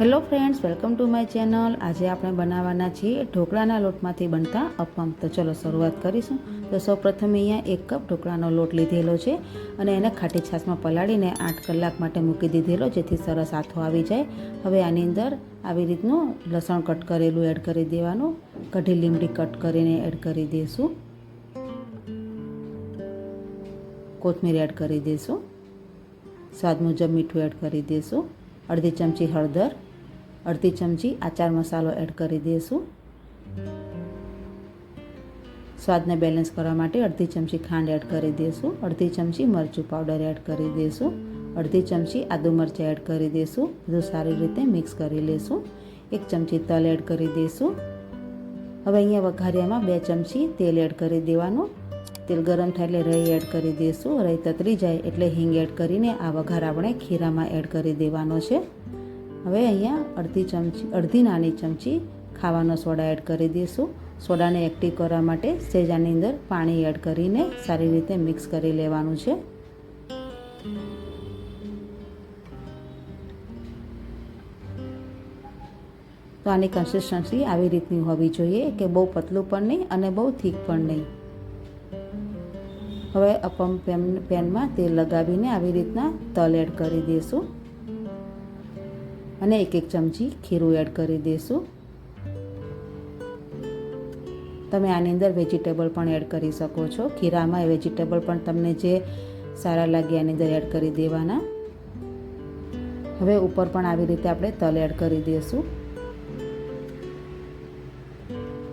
Hello friends, welcome to my channel. આજે આપણે બનાવવાના છીએ ઢોકળાના લોટમાંથી બનતા અપમ. તો ચલો શરૂઆત કરીશું. તો સૌપ્રથમ અહીંયા એક કપ ઢોકળાનો લોટ લીધેલો છે અને એને ખાટી છાશમાં પલાળીને આઠ કલાક માટે મૂકી દીધેલો, જેથી સરસ આથો આવી જાય. હવે આની અંદર આવી રીતનું લસણ કટ કરેલું એડ કરી દેવાનું. કઢી લીમડી કટ કરીને એડ કરી દઈશું કોથમીર એડ કરી દઈશું સ્વાદ મુજબ મીઠું એડ કરી દઈશું અડધી ચમચી હળદર. અડધી ચમચી આચાર મસાલો એડ કરી દઈશું. સ્વાદને બેલેન્સ કરવા માટે અડધી ચમચી ખાંડ એડ કરી દઈશું. અડધી ચમચી મરચું પાવડર એડ કરી દઈશું. અડધી ચમચી આદુ મરચાં એડ કરી દઈશું. બધું સારી રીતે મિક્સ કરી લઈશું. એક ચમચી તલ એડ કરી દઈશું. હવે અહીંયા વઘારિયામાં બે ચમચી તેલ એડ કરી દેવાનું. તેલ ગરમ થાય એટલે રહી એડ કરી દઈશું. રહી તતરી જાય એટલે હિંગ એડ કરીને આ વઘાર આપણે ખીરામાં એડ કરી દેવાનો છે. હવે અહીંયા અડધી ચમચી, અડધી નાની ચમચી ખાવાનો સોડા એડ કરી દઈશું. સોડાને એક્ટિવ કરવા માટે સેજાની અંદર પાણી એડ કરીને સારી રીતે મિક્સ કરી લેવાનું છે. તો આની કન્સિસ્ટન્સી આવી રીતની હોવી જોઈએ કે બહુ પતલું પણ નહીં અને બહુ થીક પણ નહીં. હવે અપમ પેન, પેનમાં તેલ લગાવીને આવી રીતના તલ એડ કરી દઈશું. અને એક એક ચમચી ખીરું એડ કરી દઈશું તમે આની અંદર વેજીટેબલ પણ એડ કરી શકો છો. ખીરામાં એ વેજીટેબલ પણ તમને જે સારા લાગે એની અંદર એડ કરી દેવાના. હવે ઉપર પણ આવી રીતે આપણે તલ એડ કરી દઈશું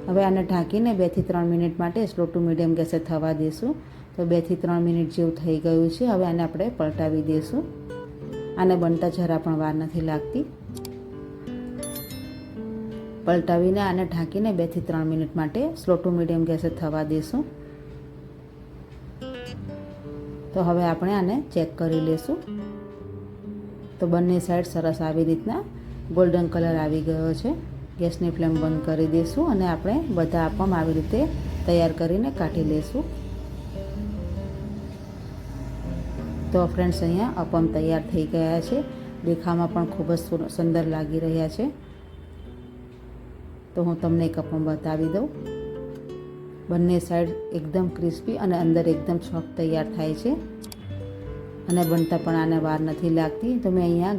હવે આને ઢાંકીને બેથી ત્રણ મિનિટ માટે સ્લો ટુ મીડિયમ ગેસે થવા દઈશું તો બેથી ત્રણ મિનિટ જેવું થઈ ગયું છે. હવે આને આપણે પલટાવી દઈશું આને બનતા જરા પણ વાર નથી લાગતી. પલટાવીને આને ઢાંકીને બેથી ત્રણ મિનિટ માટે સ્લો ટુ મીડિયમ ગેસે થવા દઈશું તો હવે આપણે આને ચેક કરી લઈશું તો બંને સાઈડ સરસ આવી રીતના ગોલ્ડન કલર આવી ગયો છે. ગેસની ફ્લેમ બંધ કરી દઈશું અને આપણે બધા આપમ આવી રીતે તૈયાર કરીને કાઢી લઈશું તો ફ્રેન્ડ્સ અહીંયા અપમ તૈયાર થઈ ગયા છે. દેખાવામાં પણ ખૂબ જ સુંદર લાગી રહ્યા છે. તો હું તમને એક અપમ બતાવી દઉં. બંને સાઈડ એકદમ ક્રિસ્પી અને અંદર એકદમ સોફ્ટ તૈયાર થાય છે. અને બનતા પણ આને વાર નથી લાગતી. તો મેં અહીંયા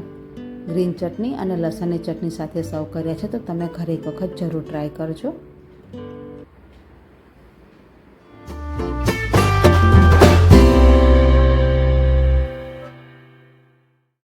ગ્રીન ચટણી અને લસણની ચટણી સાથે સર્વ કર્યા છે તો તમે ઘરે એક વખત જરૂર ટ્રાય કરજો.